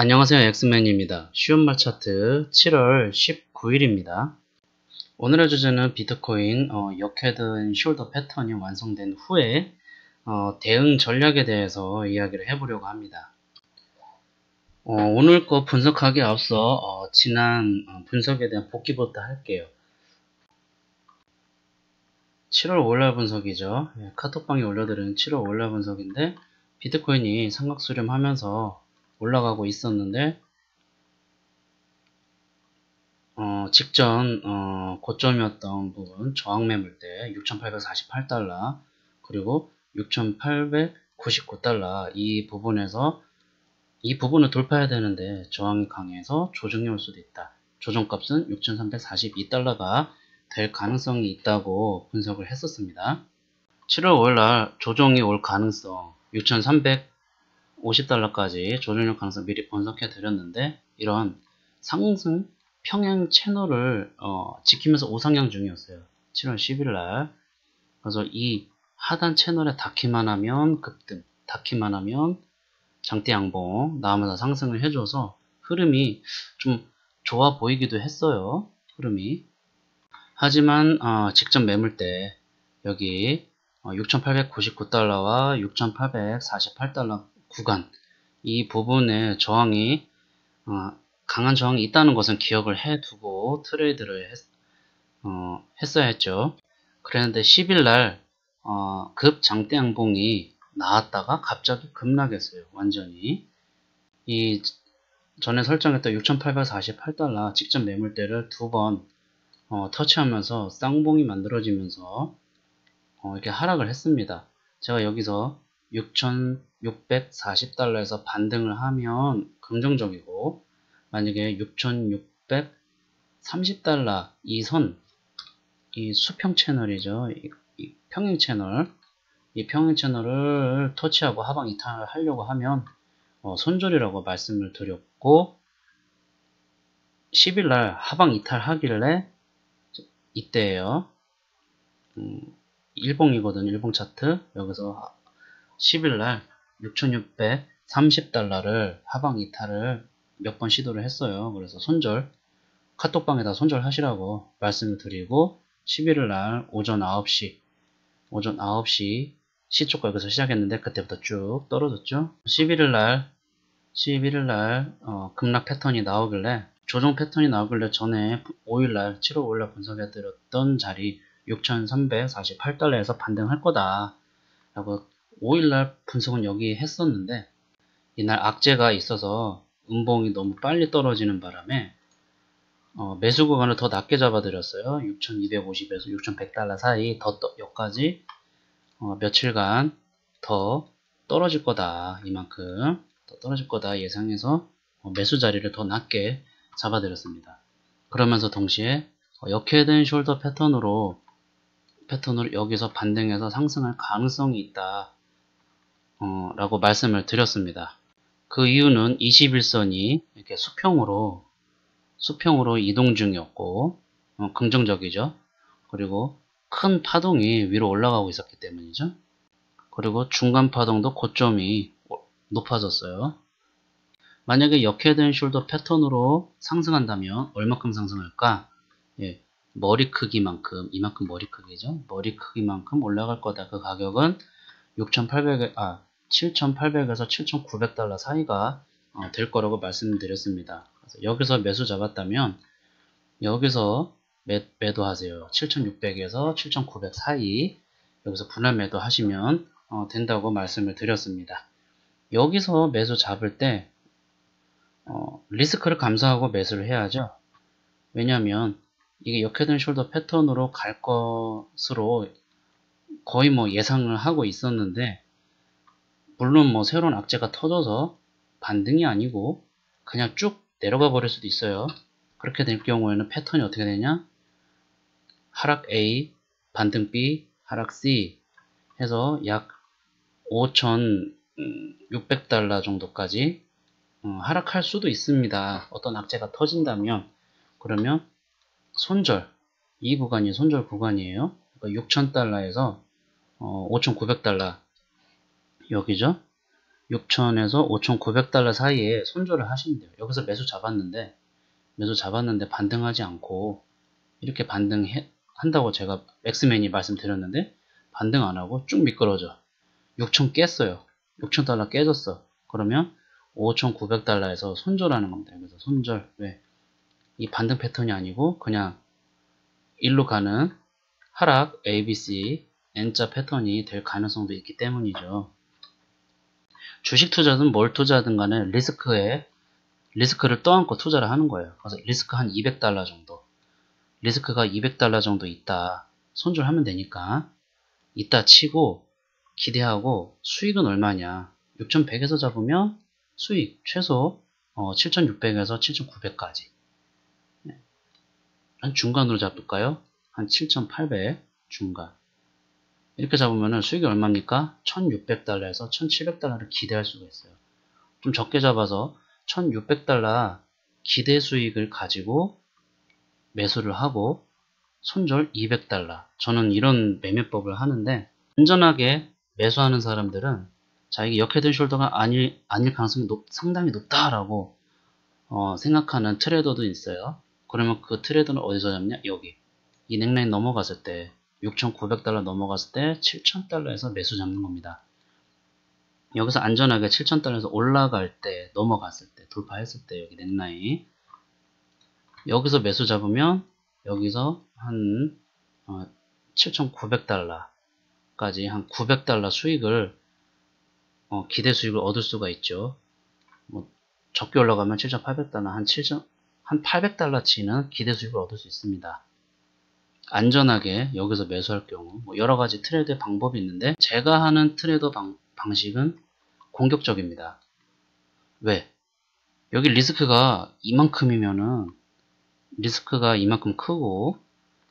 안녕하세요 엑스맨입니다. 쉬운 말 차트 7월 19일입니다. 오늘의 주제는 비트코인 어, 역헤드 숄더 패턴이 완성된 후에 어, 대응 전략에 대해서 이야기를 해보려고 합니다. 어, 오늘 거 분석하기 앞서 어, 지난 어, 분석에 대한 복기부터 할게요. 7월 월날 분석이죠. 예, 카톡방에 올려드린 7월 월날 분석인데 비트코인이 삼각수렴하면서 올라가고 있었는데 어, 직전 어, 고점이었던 부분 저항 매물대 6,848달러 그리고 6,899달러 이 부분에서 이 부분을 돌파해야 되는데 저항이 강해서 조정이 올 수도 있다. 조정값은 6,342달러가 될 가능성이 있다고 분석을 했었습니다. 7월 5일날 조정이 올 가능성 6,350달러까지 조정률 가능성 미리 분석해 드렸는데 이런 상승 평행 채널을 어, 지키면서 우상향 중이었어요. 7월 10일 날 그래서 이 하단 채널에 닿기만 하면 급등, 닿기만 하면 장대 양봉 나오면서 상승을 해줘서 흐름이 좀 좋아 보이기도 했어요. 흐름이 하지만 어, 직전 매물대 여기 어, 6,899달러와 6,848달러 구간 이 부분에 저항이 어, 강한 저항이 있다는 것은 기억을 해두고 트레이드를 했, 어, 했어야 했죠. 그랬는데 10일날 어, 급 장대 양봉이 나왔다가 갑자기 급락했어요. 완전히 이 전에 설정했던 6,848달러 직전 매물대를 두번 어, 터치하면서 쌍봉이 만들어지면서 어, 이렇게 하락을 했습니다. 제가 여기서 6,640달러에서 반등을 하면 긍정적이고 만약에 6,630달러 이 선, 이 수평 채널이죠. 이, 이 평행 채널, 이 평행 채널을 터치하고 하방 이탈을 하려고 하면 어, 손절이라고 말씀을 드렸고 10일날 하방 이탈하길래 이때예요. 음, 일봉이거든 일봉 차트 여기서 10일날 6630달러를 하방 이탈을 몇 번 시도를 했어요. 그래서 손절 카톡방에다 손절 하시라고 말씀을 드리고 11일 날 오전 9시 오전 9시 시초가 여기서 시작했는데 그때부터 쭉 떨어졌죠. 11일 날 11일 날 어, 급락 패턴이 나오길래 조정 패턴이 나오길래 전에 5일 날 7월 5일 날 분석해드렸던 자리 6,348달러에서 반등할 거다 라고 5일날 분석은 여기 했었는데 이날 악재가 있어서 음봉이 너무 빨리 떨어지는 바람에 어, 매수 구간을 더 낮게 잡아드렸어요. 6,250에서 6,100달러 사이 더 떠, 여기까지 어, 며칠간 더 떨어질 거다. 이만큼 더 떨어질 거다 예상해서 어, 매수 자리를 더 낮게 잡아드렸습니다. 그러면서 동시에 어, 역회된 숄더 패턴으로 패턴으로 여기서 반등해서 상승할 가능성이 있다 어, 라고 말씀을 드렸습니다. 그 이유는 21선이 이렇게 수평으로 수평으로 이동 중이었고 어, 긍정적이죠. 그리고 큰 파동이 위로 올라가고 있었기 때문이죠. 그리고 중간 파동도 고점이 높아졌어요. 만약에 역회된 숄더 패턴으로 상승한다면 얼마큼 상승할까? 예, 머리 크기만큼 이만큼 머리 크기죠. 머리 크기만큼 올라갈 거다. 그 가격은 6,800 아 7,800에서 7,900달러 사이가 어, 될 거라고 말씀드렸습니다. 여기서 매수 잡았다면 여기서 매, 매도하세요. 7,600에서 7,900 사이 여기서 분할 매도 하시면 어, 된다고 말씀을 드렸습니다. 여기서 매수 잡을 때 어, 리스크를 감수하고 매수를 해야죠. 왜냐하면 이게 역회된 숄더 패턴으로 갈 것으로 거의 뭐 예상을 하고 있었는데 물론 뭐 새로운 악재가 터져서 반등이 아니고 그냥 쭉 내려가 버릴 수도 있어요. 그렇게 될 경우에는 패턴이 어떻게 되냐? 하락 A, 반등 B, 하락 C 해서 약 5,600달러 정도까지 어, 하락할 수도 있습니다. 어떤 악재가 터진다면 그러면 손절 이 구간이 손절 구간이에요. 그러니까 6,000달러에서 어, 5,900달러 여기죠. 6,000에서 5,900달러 사이에 손절을 하시면 돼요. 여기서 매수 잡았는데 매수 잡았는데 반등하지 않고 이렇게 반등한다고 제가 맥스맨이 말씀드렸는데 반등 안 하고 쭉 미끄러져. 6,000 깼어요. 6,000달러 깨졌어. 그러면 5,900달러에서 손절하는 겁니다. 그래서 손절. 왜? 이 반등 패턴이 아니고 그냥 일로 가는 하락 ABC N자 패턴이 될 가능성도 있기 때문이죠. 주식 투자든 뭘 투자든 간에 리스크에 리스크를 떠안고 투자를 하는 거예요. 그래서 리스크 한 200달러 정도. 리스크가 200달러 정도 있다. 손절하면 되니까 있다 치고 기대하고 수익은 얼마냐. 6100에서 잡으면 수익 최소 어, 7600에서 7900까지. 한 중간으로 잡을까요? 한 7800 중간. 이렇게 잡으면 수익이 얼마입니까? 1600달러에서 1700달러를 기대할 수가 있어요. 좀 적게 잡아서 1600달러 기대 수익을 가지고 매수를 하고 손절 200달러. 저는 이런 매매법을 하는데 안전하게 매수하는 사람들은 자기 역헤드 숄더가 아닐, 아닐 가능성이 높, 상당히 높다라고 어, 생각하는 트레이더도 있어요. 그러면 그 트레이더는 어디서 잡냐? 여기. 이 넥라인 넘어갔을 때 6,900달러 넘어갔을 때 7,000달러에서 매수 잡는 겁니다. 여기서 안전하게 7,000달러에서 올라갈 때 넘어갔을 때 돌파했을 때 여기 넥라인 여기서 매수 잡으면 여기서 한 어, 7,900달러까지 한 900달러 수익을 어, 기대 수익을 얻을 수가 있죠. 뭐 적게 올라가면 7,800달러 한 7,000, 한 800달러치는 기대 수익을 얻을 수 있습니다. 안전하게 여기서 매수할 경우 뭐 여러 가지 트레이드 방법이 있는데 제가 하는 트레이더 방, 방식은 공격적입니다. 왜? 여기 리스크가 이만큼이면은 리스크가 이만큼 크고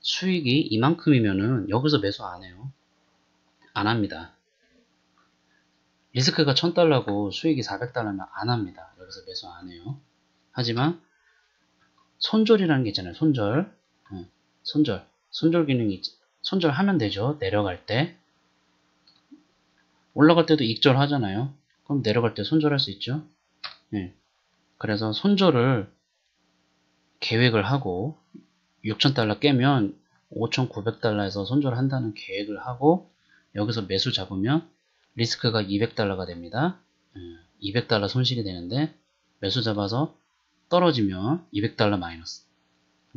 수익이 이만큼이면은 여기서 매수 안 해요. 안 합니다. 리스크가 1000달러고 수익이 400달러면 안 합니다. 여기서 매수 안 해요. 하지만 손절이라는 게 있잖아요. 손절. 손절. 손절 기능이 손절하면 되죠. 내려갈 때. 올라갈 때도 익절 하잖아요. 그럼 내려갈 때 손절할 수 있죠. 네. 그래서 손절을 계획을 하고 6,000달러 깨면 5,900달러에서 손절을 한다는 계획을 하고 여기서 매수 잡으면 리스크가 200달러가 됩니다. 200달러 손실이 되는데 매수 잡아서 떨어지면 200달러 마이너스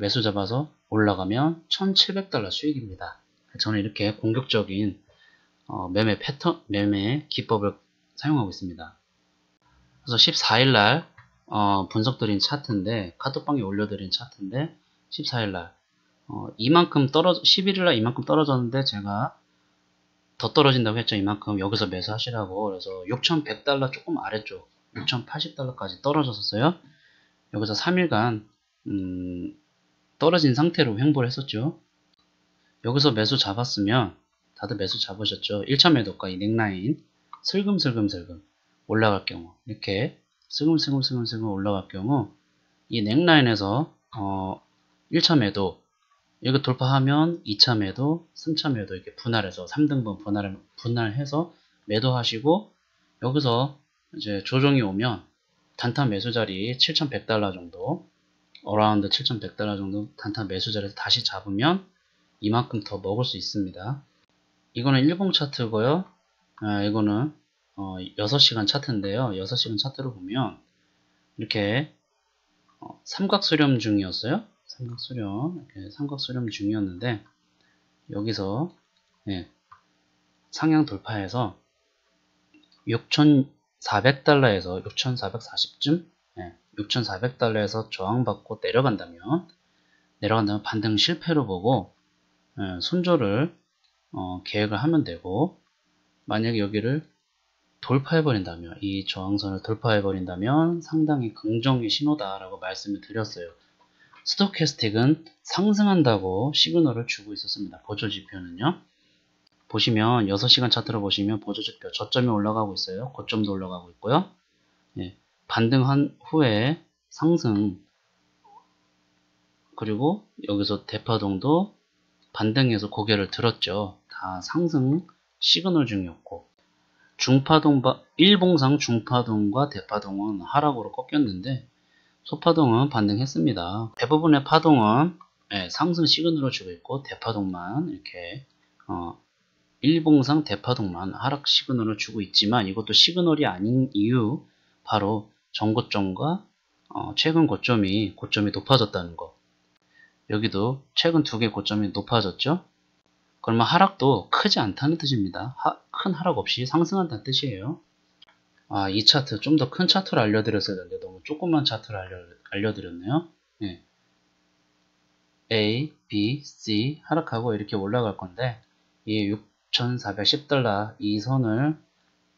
매수 잡아서 올라가면 1700달러 수익입니다. 저는 이렇게 공격적인 어, 매매 패턴, 매매 기법을 사용하고 있습니다. 그래서 14일날 어, 분석드린 차트인데 카톡방에 올려드린 차트인데 14일날 어, 이만큼 떨어 11일날 이만큼 떨어졌는데 제가 더 떨어진다고 했죠 이만큼 여기서 매수하시라고 그래서 6100달러 조금 아래쪽 6080달러까지 떨어졌었어요 여기서 3일간 음, 떨어진 상태로 횡보를 했었죠. 여기서 매수 잡았으면 다들 매수 잡으셨죠. 1차 매도가 이 넥라인 슬금슬금슬금 올라갈 경우 이렇게 슬금슬금슬금슬금 올라갈 경우 이 넥라인에서 어, 1차 매도 이거 돌파하면 2차 매도, 3차 매도 이렇게 분할해서 3등분 분할, 분할해서 매도하시고 여기서 이제 조정이 오면 단타 매수 자리 7,100달러 정도 어라운드 7,100달러 정도 단타 매수 자리에서 다시 잡으면 이만큼 더 먹을 수 있습니다. 이거는 일봉 차트고요. 아, 이거는 어, 6시간 차트인데요. 6시간 차트를 보면 이렇게 어, 삼각 수렴 중이었어요. 삼각 수렴, 이렇게 삼각 수렴 중이었는데 여기서 예, 상향 돌파해서 6,400달러에서 6,440쯤 예, 6,400달러에서 저항받고 내려간다면 내려간다면 반등 실패로 보고 예, 손절을 어, 계획을 하면 되고 만약에 여기를 돌파해 버린다면 이 저항선을 돌파해 버린다면 상당히 긍정의 신호다라고 말씀을 드렸어요. 스토캐스틱은 상승한다고 시그널을 주고 있었습니다. 보조지표는요. 보시면 6시간 차트로 보시면 보조지표 저점이 올라가고 있어요. 고점도 올라가고 있고요. 예, 반등한 후에 상승 그리고 여기서 대파동도 반등해서 고개를 들었죠. 다 상승 시그널 중이었고 중파동, 일봉상 중파동과 대파동은 하락으로 꺾였는데 소파동은 반등했습니다. 대부분의 파동은 예, 상승 시그널을 주고 있고 대파동만 이렇게 어, 일봉상 대파동만 하락 시그널을 주고 있지만 이것도 시그널이 아닌 이유 바로 전고점과 어, 최근 고점이 고점이 높아졌다는 거. 여기도 최근 두 개 고점이 높아졌죠? 그러면 하락도 크지 않다는 뜻입니다. 하, 큰 하락 없이 상승한다는 뜻이에요. 아, 이 차트 좀 더 큰 차트를 알려드렸어야 되는데 너무 조그만 차트를 알려, 알려드렸네요. 네. A, B, C 하락하고 이렇게 올라갈 건데 이 6,410달러 이 선을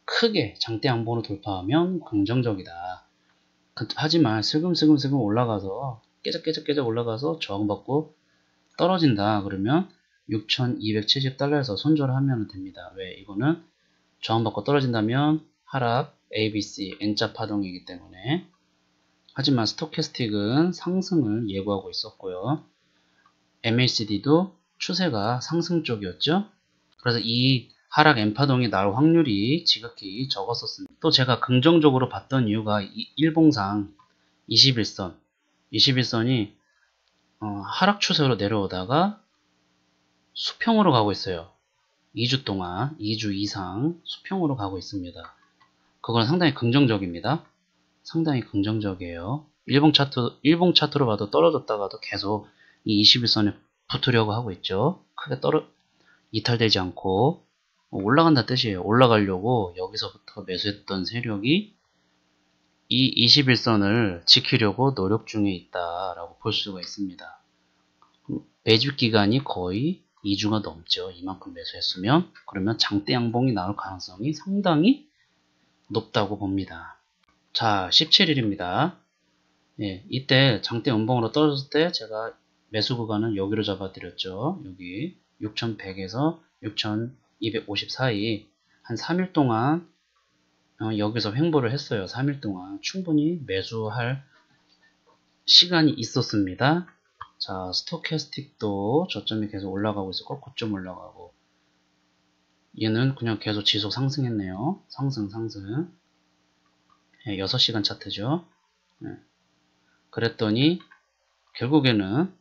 크게 장대 양봉으로 돌파하면 긍정적이다. 그, 하지만 슬금슬금슬금 올라가서 깨작깨작깨작 올라가서 저항받고 떨어진다. 그러면 6,270달러에서 손절하면 됩니다. 왜? 이거는 저항받고 떨어진다면 하락 ABC N자 파동이기 때문에 하지만 스토캐스틱은 상승을 예고하고 있었고요. MACD도 추세가 상승 쪽이었죠. 그래서 이 하락 N파동이 날 확률이 지극히 적었었습니다. 또 제가 긍정적으로 봤던 이유가 일봉상 21선 21선이 어, 하락 추세로 내려오다가 수평으로 가고 있어요. 2주 동안 2주 이상 수평으로 가고 있습니다. 그건 상당히 긍정적입니다. 상당히 긍정적이에요. 일봉 차트, 일봉 차트로 봐도 떨어졌다가도 계속 이 21선에 붙으려고 하고 있죠. 크게 떨어, 이탈되지 않고 어, 올라간다 뜻이에요. 올라가려고 여기서부터 매수했던 세력이 이 21선을 지키려고 노력 중에 있다라고 볼 수가 있습니다. 매집 기간이 거의 2주가 넘죠. 이만큼 매수했으면 그러면 장대 양봉이 나올 가능성이 상당히 높다고 봅니다. 자, 17일입니다. 예, 이때 장대 연봉으로 떨어졌을 때 제가 매수 구간은 여기로 잡아드렸죠. 여기 6,100에서 6,000 254이 한 3일 동안 어, 여기서 횡보를 했어요. 3일 동안 충분히 매수할 시간이 있었습니다. 자, 스토캐스틱도 저점이 계속 올라가고 있었고 고점 올라가고 얘는 그냥 계속 지속 상승했네요. 상승 상승 예, 네, 6시간 차트죠. 네. 그랬더니 결국에는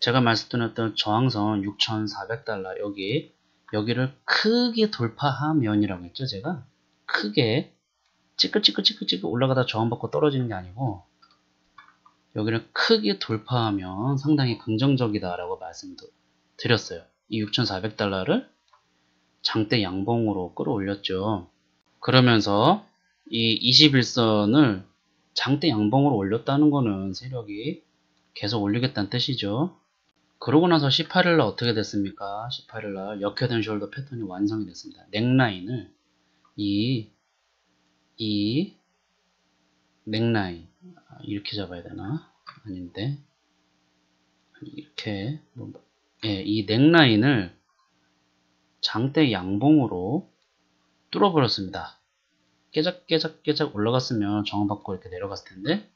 제가 말씀드렸던 저항선 6,400달러 여기 여기를 크게 돌파하면이라고 했죠 제가? 크게 찌끄찌끄찌끄찌끄 올라가다 저항받고 떨어지는 게 아니고 여기를 크게 돌파하면 상당히 긍정적이다 라고 말씀드렸어요. 이 6,400달러를 장대 양봉으로 끌어올렸죠. 그러면서 이 21선을 장대 양봉으로 올렸다는 거는 세력이 계속 올리겠다는 뜻이죠 그러고 나서 18일날 어떻게 됐습니까? 18일날 역회된 숄더 패턴이 완성이 됐습니다. 넥라인을 이, 이 넥라인 아, 이렇게 잡아야 되나? 아닌데 이렇게 뭐, 예, 이 넥라인을 장대 양봉으로 뚫어버렸습니다. 깨작깨작깨작 올라갔으면 정원받고 이렇게 내려갔을 텐데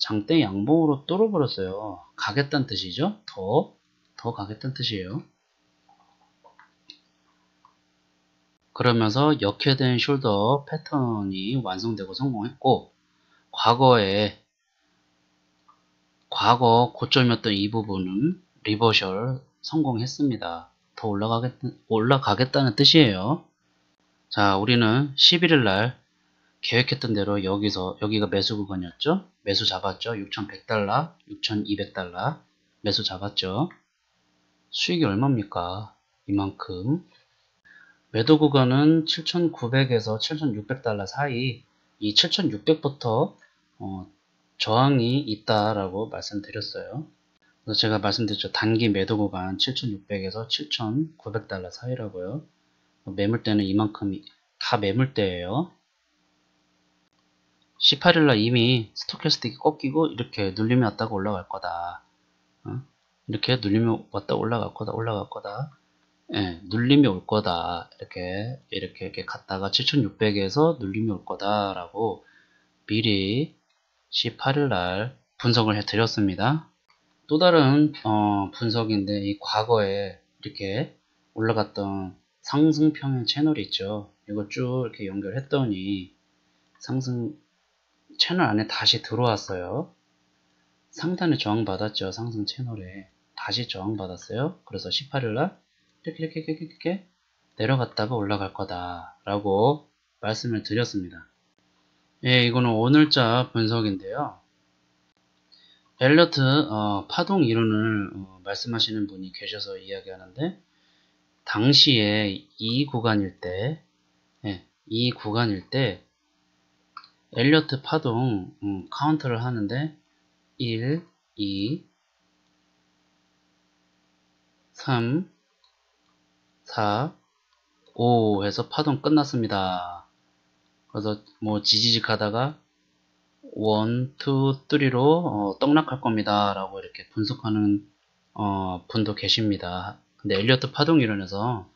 장대 양봉으로 뚫어버렸어요. 가겠다는 뜻이죠. 더, 더 가겠다는 뜻이에요. 그러면서 역회된 숄더 패턴이 완성되고 성공했고 과거에 과거 고점이었던 이 부분은 리버셜 성공했습니다. 더 올라가겠, 올라가겠다는 뜻이에요. 자, 우리는 11일 날 계획했던 대로 여기서 여기가 매수 구간이었죠? 매수 잡았죠? 6100달러 6200달러 매수 잡았죠? 수익이 얼마입니까? 이만큼. 매도 구간은 7900에서 7600달러 사이 이 7600부터 어, 저항이 있다라고 말씀드렸어요. 그래서 제가 말씀드렸죠. 단기 매도 구간 7600에서 7900달러 사이라고요. 매물대는 이만큼 다 매물대예요 18일날 이미 스토캐스틱이 꺾이고 이렇게 눌림이 왔다가 올라갈 거다. 어? 이렇게 눌림이 왔다 올라갈 거다 올라갈 거다. 예, 눌림이 올 거다. 이렇게 이렇게 이렇게 갔다가 7600에서 눌림이 올 거다라고 미리 18일날 분석을 해 드렸습니다. 또 다른 어, 분석인데 이 과거에 이렇게 올라갔던 상승평행 채널이 있죠. 이거 쭉 이렇게 연결했더니 상승 채널 안에 다시 들어왔어요. 상단에 저항받았죠. 상승 채널에 다시 저항받았어요. 그래서 18일날 이렇게 이렇게 이렇게 이렇게 내려갔다가 올라갈 거다 라고 말씀을 드렸습니다. 예, 이거는 오늘자 분석인데요. 엘러트 어, 파동 이론을 어, 말씀하시는 분이 계셔서 이야기하는데 당시에 이 구간일 때, 예, 이 구간일 때 엘리어트 파동 음, 카운트를 하는데 1, 2, 3, 4, 5 해서 파동 끝났습니다. 그래서 뭐 지지직 하다가 1, 2, 3로 어, 떡락할 겁니다. 라고 이렇게 분석하는 어, 분도 계십니다. 근데 엘리어트 파동 이론에서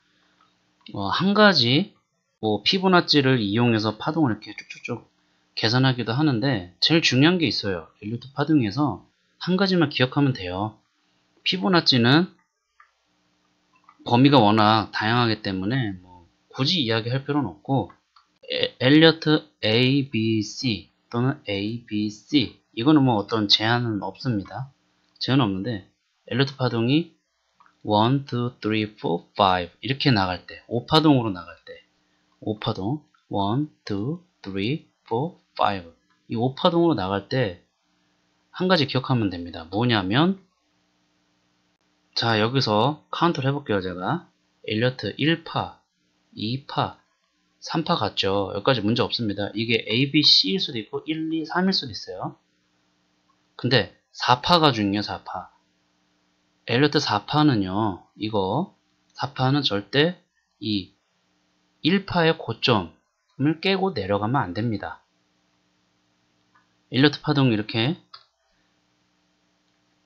어, 한 가지 뭐 피보나치를 이용해서 파동을 이렇게 쭉쭉쭉 계산하기도 하는데 제일 중요한 게 있어요. 엘리어트 파동에서 한 가지만 기억하면 돼요. 피보나치는 범위가 워낙 다양하기 때문에 뭐 굳이 이야기할 필요는 없고 엘리어트 A, B, C 또는 A, B, C 이거는 뭐 어떤 제한은 없습니다. 제한 없는데 엘리어트 파동이 1, 2, 3, 4, 5 이렇게 나갈 때 5파동으로 나갈 때 5파동 1, 2, 3, 4, 5이 5파동으로 나갈 때 한 가지 기억하면 됩니다. 뭐냐면 자 여기서 카운트를 해볼게요 제가. 엘리어트 1파 2파 3파 같죠? 여기까지 문제 없습니다. 이게 A, B, C일 수도 있고 1, 2, 3일 수도 있어요. 근데 4파가 중요해요 4파. 엘리어트 4파는요 이거 4파는 절대 이 1파의 고점을 깨고 내려가면 안됩니다 엘리어트 파동 이렇게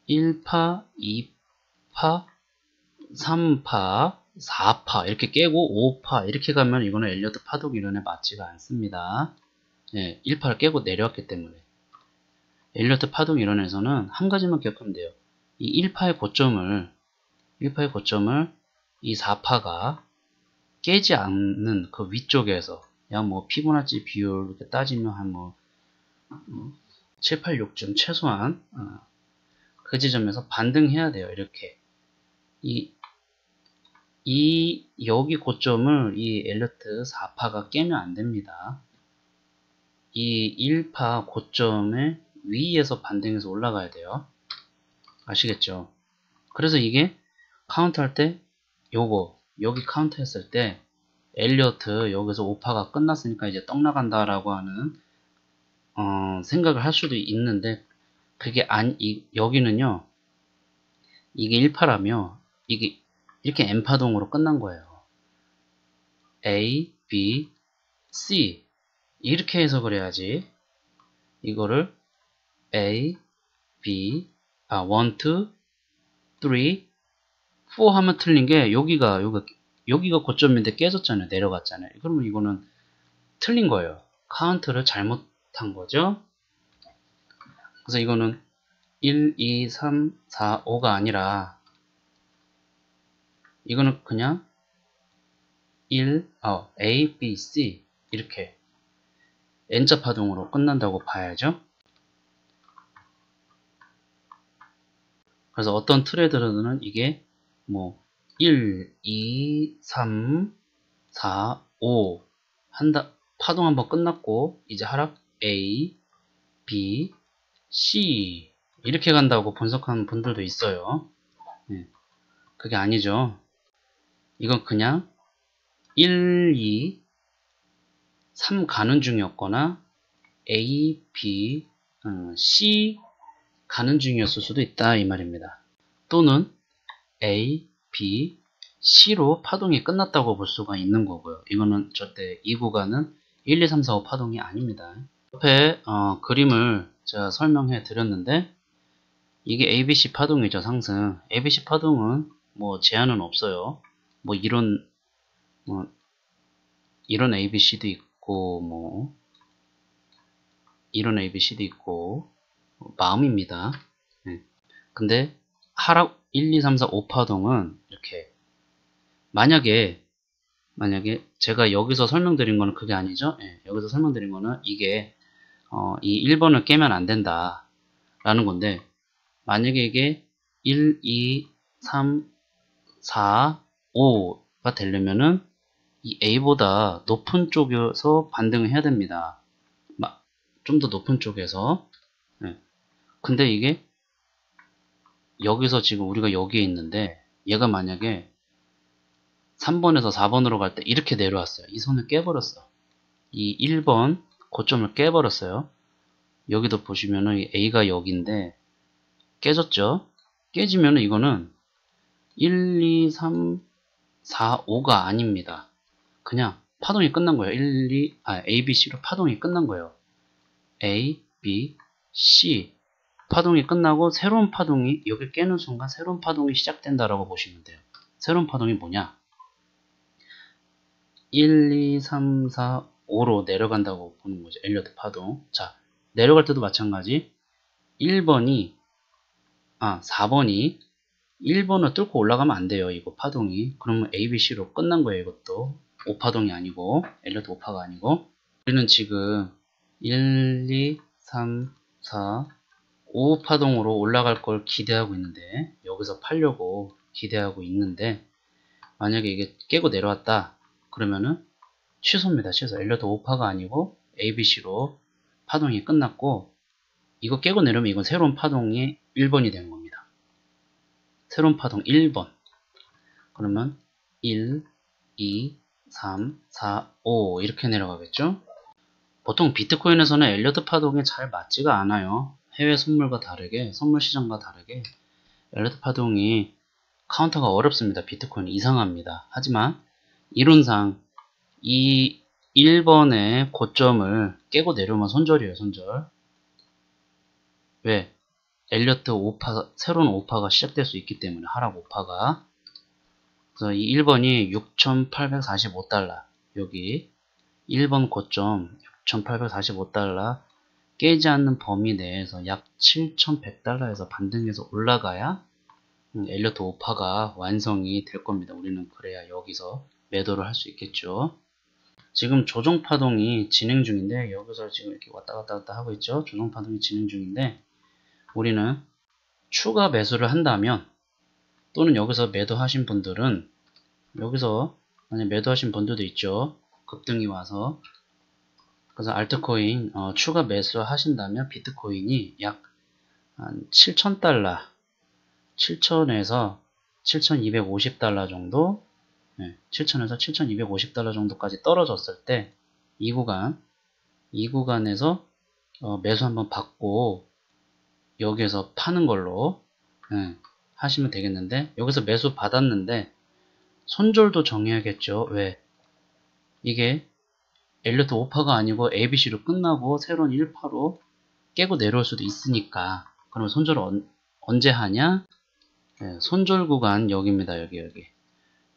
1파, 2파, 3파, 4파 이렇게 깨고 5파 이렇게 가면 이거는 엘리어트 파동 이론에 맞지가 않습니다. 예, 1파를 깨고 내려왔기 때문에 엘리어트 파동 이론에서는 한 가지만 기억하면 돼요. 이 1파의 고점을 1파의 고점을 이 4파가 깨지 않는 그 위쪽에서 약 뭐 피보나치 비율 이렇게 따지면 한뭐 7, 8, 6점 최소한 어, 그 지점에서 반등해야 돼요. 이렇게 이, 이 여기 고점을 이 엘리트 4파가 깨면 안 됩니다. 이 1파 고점의 위에서 반등해서 올라가야 돼요. 아시겠죠? 그래서 이게 카운트 할 때 요거 여기 카운트 했을 때 엘리어트 여기서 5파가 끝났으니까 이제 떡 나간다 라고 하는 어, 생각을 할 수도 있는데 그게 안, 이, 여기는요, 이게 1파라며, 이게 이렇게 N파동으로 끝난 거예요. A, B, C. 이렇게 해석을 해야지. 이거를 A, B, 아, 1, 2, 3, 4 하면 틀린 게 여기가, 여기가, 여기가 고점인데 깨졌잖아요. 내려갔잖아요. 그러면 이거는 틀린 거예요. 카운트를 잘못한 거죠. 그래서 이거는 1, 2, 3, 4, 5가 아니라 이거는 그냥 1, 어, A, B, C 이렇게 N자 파동으로 끝난다고 봐야죠. 그래서 어떤 트레이더들은 이게 뭐 1, 2, 3, 4, 5 한다 파동 한번 끝났고 이제 하락 A, B, C 이렇게 간다고 분석하는 분들도 있어요. 네. 그게 아니죠. 이건 그냥 1, 2, 3 가는 중이었거나 A, B, 음, C 가는 중이었을 수도 있다 이 말입니다. 또는 A, B, C로 파동이 끝났다고 볼 수가 있는 거고요. 이거는 절대 이 구간은 1, 2, 3, 4, 5 파동이 아닙니다. 옆에 어, 그림을 제가 설명해 드렸는데 이게 ABC 파동이죠 상승 ABC 파동은 뭐 제한은 없어요 뭐 이런 뭐 이런 ABC도 있고 뭐 이런 ABC도 있고 뭐 마음입니다 네. 근데 하락 1, 2, 3, 4, 5 파동은 이렇게 만약에 만약에 제가 여기서 설명드린 거는 그게 아니죠. 예, 여기서 설명드린 거는 이게 어, 이 1번을 깨면 안 된다 라는 건데 만약에 이게 1, 2, 3, 4, 5가 되려면은 이 A보다 높은 쪽에서 반등을 해야 됩니다. 좀 더 높은 쪽에서 네. 근데 이게 여기서 지금 우리가 여기에 있는데 얘가 만약에 3번에서 4번으로 갈 때 이렇게 내려왔어요. 이 선을 깨버렸어. 이 1번 고점을 깨버렸어요. 여기도 보시면은 A가 여기인데 깨졌죠? 깨지면은 이거는 1, 2, 3, 4, 5가 아닙니다. 그냥 파동이 끝난 거예요. 1, 2, 아, A, B, C로 파동이 끝난 거예요. A, B, C. 파동이 끝나고 새로운 파동이 여기 깨는 순간 새로운 파동이 시작된다라고 보시면 돼요. 새로운 파동이 뭐냐? 1, 2, 3, 4, 5로 내려간다고 보는 거죠. 엘리어트 파동. 자, 내려갈 때도 마찬가지. 1번이 아, 4번이 1번을 뚫고 올라가면 안 돼요. 이거 파동이. 그러면 ABC로 끝난 거예요. 이것도. 5파동이 아니고 엘리어트 5파가 아니고 우리는 지금 1, 2, 3, 4, 5파동으로 올라갈 걸 기대하고 있는데 여기서 팔려고 기대하고 있는데 만약에 이게 깨고 내려왔다 그러면은 취소입니다. 취소. 엘리어트 5파가 아니고 ABC로 파동이 끝났고 이거 깨고 내려면 이건 새로운 파동이 1번이 된 겁니다. 새로운 파동 1번. 그러면 1, 2, 3, 4, 5 이렇게 내려가겠죠? 보통 비트코인에서는 엘리어트 파동에 잘 맞지가 않아요. 해외 선물과 다르게, 선물 시장과 다르게 엘리어트 파동이 카운터가 어렵습니다. 비트코인 이상합니다. 하지만 이론상 이 1번의 고점을 깨고 내려오면 손절이에요. 손절. 왜? 엘리어트 5파, 새로운 5파가 시작될 수 있기 때문에 하락 5파가 그래서 이 1번이 6,845달러 여기 1번 고점 6,845달러 깨지 않는 범위 내에서 약 7,100달러에서 반등해서 올라가야 음, 엘리어트 5파가 완성이 될 겁니다. 우리는 그래야 여기서 매도를 할 수 있겠죠. 지금 조정 파동이 진행 중인데 여기서 지금 이렇게 왔다 갔다 왔다 하고 있죠. 조정 파동이 진행 중인데 우리는 추가 매수를 한다면 또는 여기서 매도하신 분들은 여기서 만약 매도하신 분들도 있죠. 급등이 와서 그래서 알트코인 어, 추가 매수 하신다면 비트코인이 약 한 7,000달러 7,000에서 7,250달러 정도 네, 7,000에서 7,250달러 정도까지 떨어졌을 때 이 구간 이 구간에서 어, 매수 한번 받고 여기에서 파는 걸로 네, 하시면 되겠는데 여기서 매수 받았는데 손절도 정해야겠죠. 왜? 이게 엘리트 5파가 아니고 ABC로 끝나고 새로운 1파로 깨고 내려올 수도 있으니까 그러면 손절을 언, 언제 하냐? 네, 손절 구간 여기입니다. 여기 여기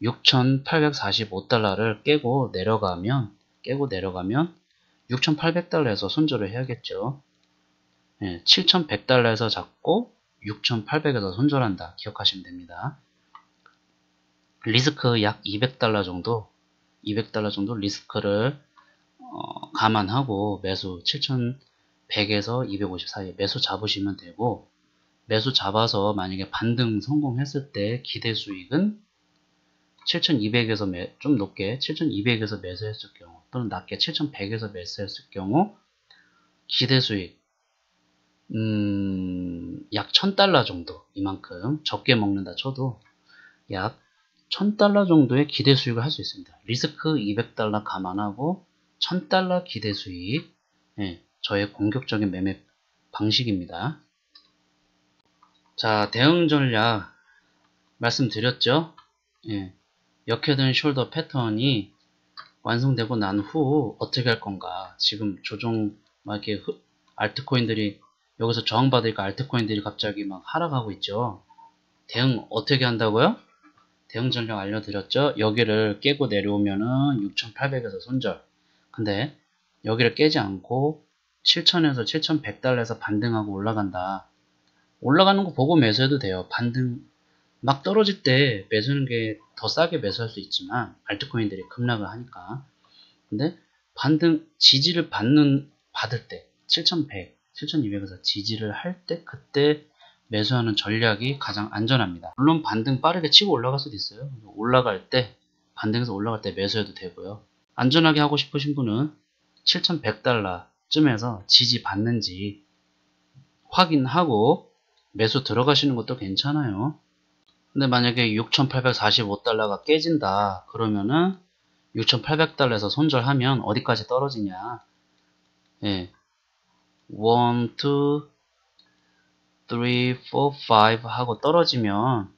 6,845달러를 깨고 내려가면 깨고 내려가면 6,800달러에서 손절을 해야겠죠. 네, 7,100달러에서 잡고 6,800에서 손절한다. 기억하시면 됩니다. 리스크 약 200달러 정도 200달러 정도 리스크를 어, 감안하고 매수 7,100에서 250 사이에 매수 잡으시면 되고 매수 잡아서 만약에 반등 성공했을 때 기대 수익은 7200에서 매, 좀 높게 7200에서 매수했을 경우 또는 낮게 7100에서 매수했을 경우 기대 수익 음, 약 1000달러 정도 이만큼 적게 먹는다 쳐도 약 1000달러 정도의 기대 수익을 할 수 있습니다. 리스크 200달러 감안하고 1000달러 기대 수익 예, 저의 공격적인 매매 방식입니다. 자 대응 전략 말씀드렸죠? 예, 역회된 숄더 패턴이 완성되고 난 후 어떻게 할 건가. 지금 조종 막 이렇게 알트코인들이 여기서 저항받으니까 알트코인들이 갑자기 막 하락하고 있죠. 대응 어떻게 한다고요? 대응 전략 알려드렸죠? 여기를 깨고 내려오면은 6800에서 손절. 근데 여기를 깨지 않고 7000에서 7100달러에서 반등하고 올라간다. 올라가는 거 보고 매수해도 돼요. 반등 막 떨어질 때 매수하는 게 더 싸게 매수할 수 있지만 알트코인들이 급락을 하니까 근데 반등 지지를 받는 받을 때 7100, 7200에서 지지를 할 때 그때 매수하는 전략이 가장 안전합니다. 물론 반등 빠르게 치고 올라갈 수도 있어요. 올라갈 때 반등에서 올라갈 때 매수해도 되고요. 안전하게 하고 싶으신 분은 7100달러쯤에서 지지 받는지 확인하고 매수 들어가시는 것도 괜찮아요. 근데 만약에 6845달러가 깨진다 그러면은 6800달러에서 손절하면 어디까지 떨어지냐 예. 1, 2, 3, 4, 5 하고 떨어지면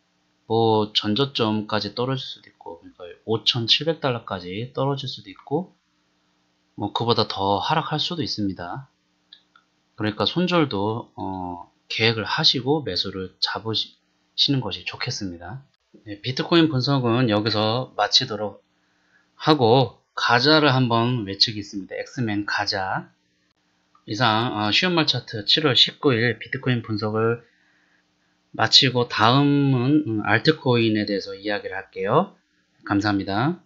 뭐 전저점까지 떨어질 수도 있고 그러니까 5700달러까지 떨어질 수도 있고 뭐 그보다 더 하락할 수도 있습니다 그러니까 손절도 어, 계획을 하시고 매수를 잡으시 시는 것이 좋겠습니다. 네, 비트코인 분석은 여기서 마치도록 하고 가자를 한번 외치겠습니다. 엑스맨 가자 이상 어, 쉬운말 차트 7월 19일 비트코인 분석을 마치고 다음은 음, 알트코인에 대해서 이야기를 할게요. 감사합니다.